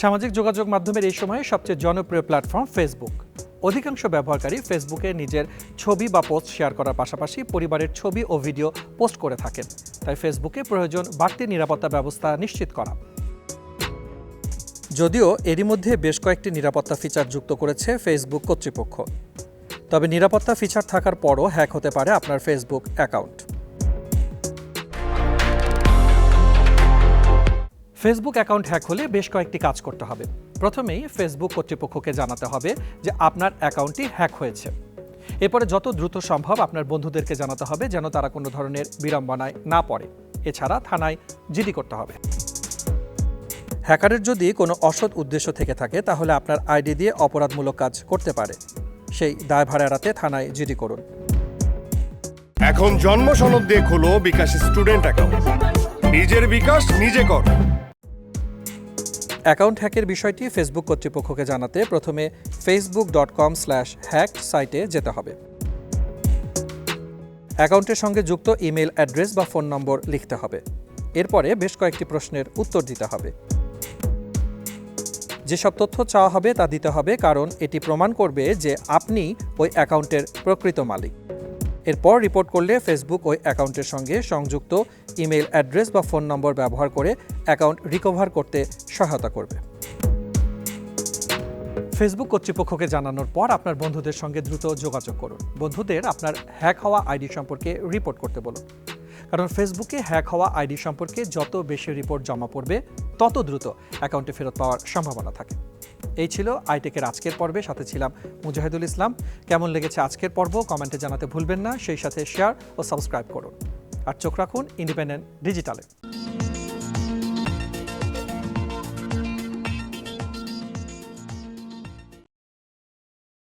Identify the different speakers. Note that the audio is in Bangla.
Speaker 1: সামাজিক যোগাযোগ মাধ্যমের এই সময়ে সবচেয়ে জনপ্রিয় প্ল্যাটফর্ম ফেসবুক অধিকাংশ ব্যবহারকারী ফেসবুকে নিজের ছবি বা পোস্ট শেয়ার করার পাশাপাশি পরিবারের ছবি ও ভিডিও পোস্ট করে থাকেন। তাই ফেসবুকে প্রয়োজন বাড়তি নিরাপত্তা ব্যবস্থা নিশ্চিত করা। যদিও এরই মধ্যে বেশ কয়েকটি নিরাপত্তা ফিচার যুক্ত করেছে ফেসবুক কর্তৃপক্ষ। তবে নিরাপত্তা ফিচার থাকার পরও হ্যাক হতে পারে আপনার Facebook account Facebook account hack হলে বেশ কয়েকটি কাজ করতে হবে। প্রথমেই ফেসবুক কর্তৃপক্ষকে জানাতে হবে যে আপনার অ্যাকাউন্টটি হ্যাক হয়েছে। এরপরে যত দ্রুত সম্ভব আপনার বন্ধুদেরকে জানাতে হবে যেন তারা কোনো ধরনের বিড়ম্বনায় না পড়ে। এছাড়া থানায় জিডি করতে হবে। হ্যাকারের যদি কোনো অসৎ উদ্দেশ্য থেকে থাকে, তাহলে আপনার আইডি দিয়ে অপরাধমূলক কাজ করতে পারে। সেই দায়ভার এড়াতে থানায় জিডি করুন।
Speaker 2: এখন জন্ম সনদ দিয়ে খোলো বিকাশ স্টুডেন্ট অ্যাকাউন্ট। নিজের বিকাশ নিজে কর।
Speaker 1: অ্যাকাউন্ট হ্যাকের বিষয়টি ফেসবুক কর্তৃপক্ষকে জানাতে প্রথমে Facebook dot com slash hack সাইটে যেতে হবে। অ্যাকাউন্টের সঙ্গে যুক্ত ইমেল অ্যাড্রেস বা ফোন নম্বর লিখতে হবে। এরপরে বেশ কয়েকটি প্রশ্নের উত্তর দিতে হবে। যেসব তথ্য চাওয়া হবে তা দিতে হবে কারণ এটি প্রমাণ করবে যে আপনি ওই অ্যাকাউন্টের প্রকৃত মালিক। এরপর রিপোর্ট করলে ফেসবুক ওই অ্যাকাউন্টের সঙ্গে সংযুক্ত ইমেল অ্যাড্রেস বা ফোন নম্বর ব্যবহার করে অ্যাকাউন্ট রিকভার করতে সহায়তা করবে। ফেসবুক কর্তৃপক্ষকে জানানোর পর আপনার বন্ধুদের সঙ্গে দ্রুত যোগাযোগ করুন। বন্ধুদের আপনার হ্যাক হওয়া আইডি সম্পর্কে রিপোর্ট করতে বলুন। কারণ ফেসবুকে হ্যাক হওয়া আইডি সম্পর্কে যত বেশি রিপোর্ট জমা পড়বে, তত দ্রুত অ্যাকাউন্টে ফেরত পাওয়ার সম্ভাবনা থাকে। এই ছিল আইটেকের আজকের পর্বে, সাথে ছিলাম মুজাহিদুল ইসলাম। কেমন লেগেছে আজকের পর্ব কমেন্টে জানাতে ভুলবেন না, সেই সাথে শেয়ার ও সাবস্ক্রাইব করুন। আর চোখ রাখুন ইন্ডিপেন্ডেন্ট ডিজিটালে।